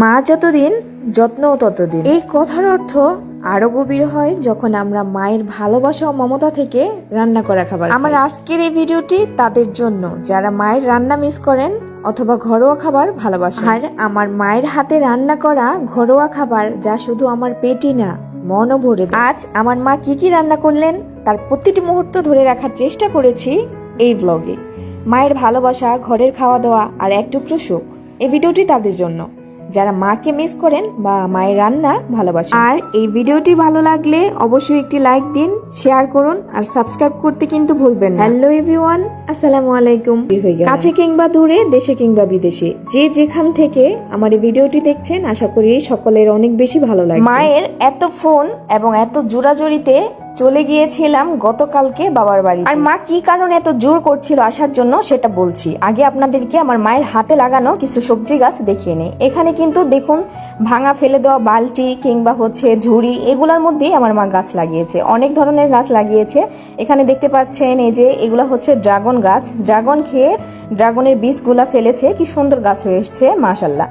মা যতদিন যত্ন ততদিন। এই কথার অর্থ আরও গভীর হয় যখন আমরা মায়ের ভালোবাসা ও মমতা থেকে রান্না করা খাবার আমার আজকের এই ভিডিওটি তাদের জন্য। যারা মায়ের রান্না মিস করেন অথবা ঘরোয়া খাবার ভালোবাসেন। আর আমার মায়ের হাতে রান্না করা ঘরোয়া খাবার যা শুধু আমার পেটই না মনও ভরে দেয়। আজ আমার মা কি কি রান্না করলেন তার প্রতিটি মুহূর্ত ধরে রাখার চেষ্টা করেছি এই ব্লগে মায়ের ভালোবাসা ঘরের খাওয়া দাওয়া আর এক টুকরো সুখ। এই ভিডিওটি তাদের জন্য। যারা মাকে মিস করেন বা মায়ের রান্না ভালোবাসেন। আর এই ভিডিওটি ভালো লাগলে অবশ্যই একটি লাইক দিন শেয়ার করুন আর সাবস্ক্রাইব করতে কিন্তু ভুলবেন না। হ্যালো এভরিওয়ান আসসালামু আলাইকুম। কাছে কিংবা দূরে দেশে কিংবা বিদেশে যে যেখান থেকে আমার এই ভিডিওটি দেখছেন আশা করি সকলের অনেক বেশি ভালো লাগে মায়ের এত ফোন এবং এত জোরাজুরিতে চলে গিয়েছিলাম গতকালকে বাবার বাড়ি আর মা কি কারণে এত জোর করছিল আসার জন্য সেটা বলছি। আগে আপনাদেরকে আমার মায়ের হাতে লাগানো কিছু সবজি গাছ দেখিয়ে নেই। এখানে কিন্তু দেখুন, ভাঙা ফেলে দেওয়া বালটি কিংবা হচ্ছে ঝুড়ি, এগুলোর মধ্যেই আমার মা গাছ লাগিয়েছে। অনেক ধরনের গাছ লাগিয়েছে। এখানে দেখতে পাচ্ছেন এই যে এগুলা হচ্ছে ড্রাগন গাছ। ড্রাগন খেয়ে ড্রাগনের বীজগুলা ফেলেছে। কি সুন্দর গাছ হয়ে এসছে মাশাল্লাহ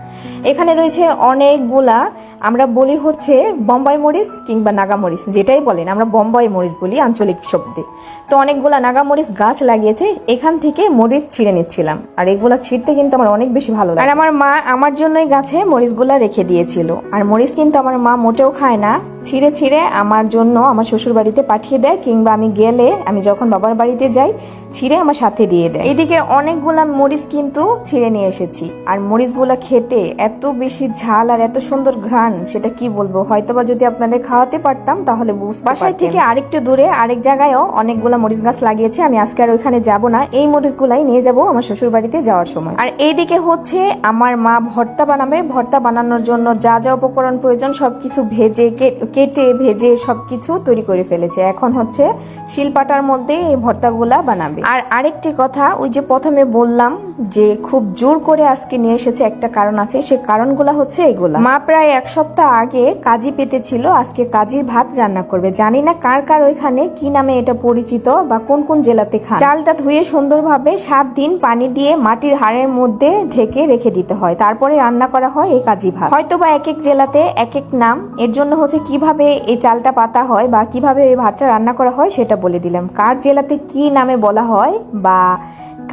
এখানে রয়েছে অনেকগুলা, আমরা বলি হচ্ছে বম্বাই মরিচ কিংবা নাগা মরিচ, যেটাই বলেন, আমরা বম্বাই মরিচ বলি, আঞ্চলিক শব্দে। তো অনেকগুলো নাগা মরিচ গাছ লাগিয়েছে, এখান থেকে মরিচ ছিঁড়ে নিচ্ছিলাম। আর এগুলো ছিঁড়তে কিন্তু আমার অনেক বেশি ভালো লাগে। আর আমার মা আমার জন্যই গাছে মরিচগুলা রেখে দিয়েছিল। আর মরিচ কিন্তু আমার মা মোটেও খায় না। ছিঁড়ে ছিঁড়ে আমার জন্য আমার শ্বশুর বাড়িতে পাঠিয়ে দেয় কিংবা আমি গেলে আমি যখন বাবার বাড়িতে যাই ছিঁড়ে আমার সাথে দিয়ে দেয়। এদিকে অনেকগুলা মরিচ কিন্তু ছিঁড়ে নিয়ে এসেছি। আর মরিচগুলা খেতে এত বেশি ঝাল আর এত সুন্দর ঘ্রাণ সেটা কি বলব? হয়তোবা যদি আপনাদের খাওয়াতে পারতাম তাহলে বুঝতে বাসায় থেকে আরেকটু দূরে আরেক জায়গায়ও অনেকগুলা মরিচ গাছ লাগিয়েছে আমি আজকে আর ওইখানে যাব না। এই মরিচগুলাই নিয়ে যাব আমার শ্বশুর বাড়িতে যাওয়ার সময়। আর এইদিকে হচ্ছে আমার মা ভর্তা বানাবে। ভর্তা বানানোর জন্য যা যা উপকরণ প্রয়োজন সবকিছু ভেজে কে- কেটে, ভেজে সবকিছু তৈরি করে ফেলেছে। এখন হচ্ছে শিলপাটার মধ্যে এই ভর্তাগুলা বানাবে। আর আরেকটি কথা, ওই যে প্রথমে বললাম যে খুব জোর করে আজকে নিয়ে এসেছে একটা কারণ আছে, সে কারণগুলা হচ্ছে এগুলা। মা প্রায় এক সপ্তাহ আগে কাজী পেতেছিল আজকে কাজীর ভাত রান্না করবে। জানি না কার কার ওইখানে কি নামে এটা পরিচিত বা কোন কোন জেলাতে খান। চালটা ধুয়ে সুন্দরভাবে সাত দিন পানি দিয়ে মাটির হাড়ের মধ্যে ঢেকে রেখে দিতে হয়। তারপরে রান্না করা হয় এই কাজী ভাত। হয়তো বা এক এক জেলাতে এক এক নাম। এর জন্য হচ্ছে কীভাবে এই চালটা পাতা হয় বা কীভাবে এই ভাতটা রান্না করা হয় সেটা বলে দিলাম। কার জেলাতে কি নামে বলা হয় বা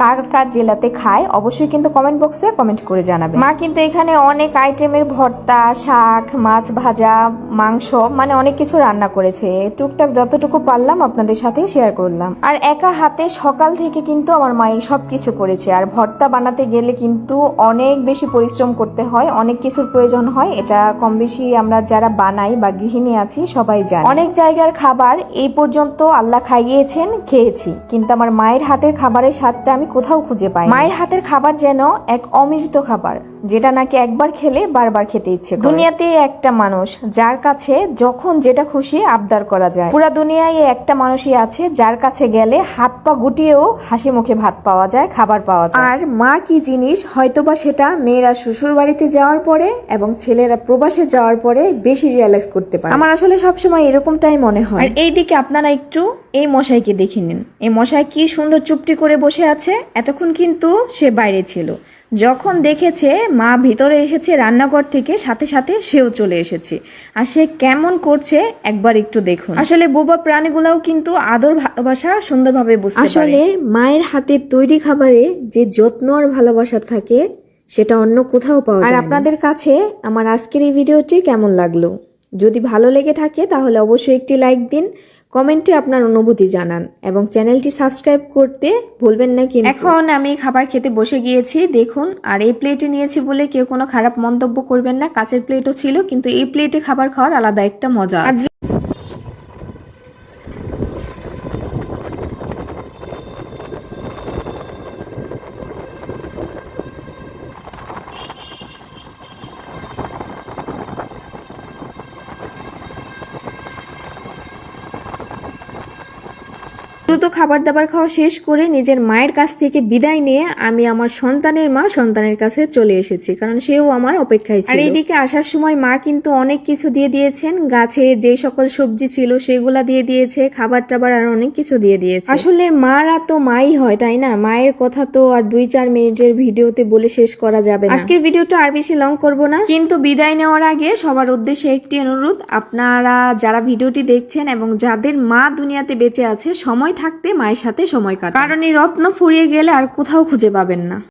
কার কার জেলাতে খায়, অবশ্যই কিন্তু কমেন্ট বক্সে কমেন্ট করে জানাবে। মা কিন্তু এখানে অনেক আইটেমের ভর্তা, শাক, মাছ ভাজা, মাংস মানে অনেক কিছু রান্না করেছে। টুকটাক যতটুকু পারলাম আপনাদের সাথে শেয়ার করলাম। আর একা হাতে সকাল থেকে কিন্তু আমার মা এই সব কিছু করেছে। আর ভর্তা বানাতে গেলে কিন্তু অনেক বেশি পরিশ্রম করতে হয়, অনেক কিছুর প্রয়োজন হয়। এটা কম বেশি আমরা যারা বানাই বা গৃহিণী আছি, সবাই জানি। অনেক জায়গার খাবার এই পর্যন্ত আল্লাহ খাইয়েছেন, খেয়েছি। কিন্তু আমার মায়ের হাতের খাবারের স্বাদটা আমি কোথাও খুঁজে পাই মায়ের হাতের খাবার যেন এক অমৃত খাবার। যেটা নাকি একবার খেলে বারবার খেতে ইচ্ছে দুনিয়াতে একটা মানুষ যার কাছে যখন যেটা খুশি আবদার করা যায়। পুরা দুনিয়ায় একটা মানুষই আছে যার কাছে গেলে হাত পা গুটিয়েও হাসি মুখে ভাত পাওয়া যায় খাবার পাওয়া যায়। আর মা কি জিনিস? হয়তোবা সেটা মেয়েরা শ্বশুর বাড়িতে যাওয়ার পরে এবং ছেলেরা প্রবাসে যাওয়ার পরে বেশি রিয়েলাইজ করতে পারে। আমার আসলে সবসময় এরকমটাই মনে হয়। আর এইদিকে আপনারা একটু এই মশাইকে দেখে নিন। এই মশাই কি সুন্দর চুপটি করে বসে আছে? এতক্ষণ কিন্তু সে বাইরে ছিল। যখন দেখেছে মা ভিতরে এসেছে রান্নাঘর থেকে সাথে সাথে সেও চলে এসেছে। আর সে কেমন করছে একবার একটু দেখুন। আসলে বোবা প্রাণীগুলাও কিন্তু আদর ভালোবাসা সুন্দরভাবে বুঝতে আসলে মায়ের হাতের তৈরি খাবারে যে যত্ন আর ভালোবাসা থাকে সেটা অন্য কোথাও পাওয়া আর আপনাদের কাছে আমার আজকের এই ভিডিওটি কেমন লাগল? যদি ভালো লেগে থাকে তাহলে অবশ্যই একটি লাইক দিন কমেন্টে আপনার অনুভূতি জানান এবং চ্যানেলটি সাবস্ক্রাইব করতে ভুলবেন না কিন্তু। এখন আমি খাবার খেতে বসে গিয়েছি, দেখুন, আর এই প্লেটে নিয়েছি বলে কেউ কোনো খারাপ মন্তব্য করবেন না। কাচের প্লেটও ছিল, কিন্তু এই প্লেটে খাবার খাওয়ার আলাদা একটা মজা আছে। দ্রুত খাবার দাবার খাওয়া শেষ করে নিজের মায়ের কাছ থেকে বিদায় নিয়ে আমি আমার সন্তানের মা সন্তানের কাছে চলে এসেছি কারণ সেও আমার অপেক্ষায় ছিল। আর এইদিকে আসার সময় মা কিন্তু অনেক কিছু দিয়ে দিয়েছেন গাছে যে সকল সবজি ছিল সেগুলা দিয়ে দিয়েছে খাবার টাবার আর অনেক কিছু দিয়ে দিয়েছে। আসলে মারা তো মাই হয় তাই না? মায়ের কথা তো আর দুই চার মিনিটের ভিডিওতে বলে শেষ করা যাবে না। আজকের ভিডিওটা আর বেশি লং করব না কিন্তু বিদায় নেওয়ার আগে সবার উদ্দেশ্যে একটি অনুরোধ আপনারা যারা ভিডিওটি দেখছেন এবং যাদের মা দুনিয়াতে বেঁচে আছে সময় থাকতে মায়ের সাথে সময় কাটান। কারণ এই রত্ন ফুরিয়ে গেলে আর কোথাও খুঁজে পাবেন না।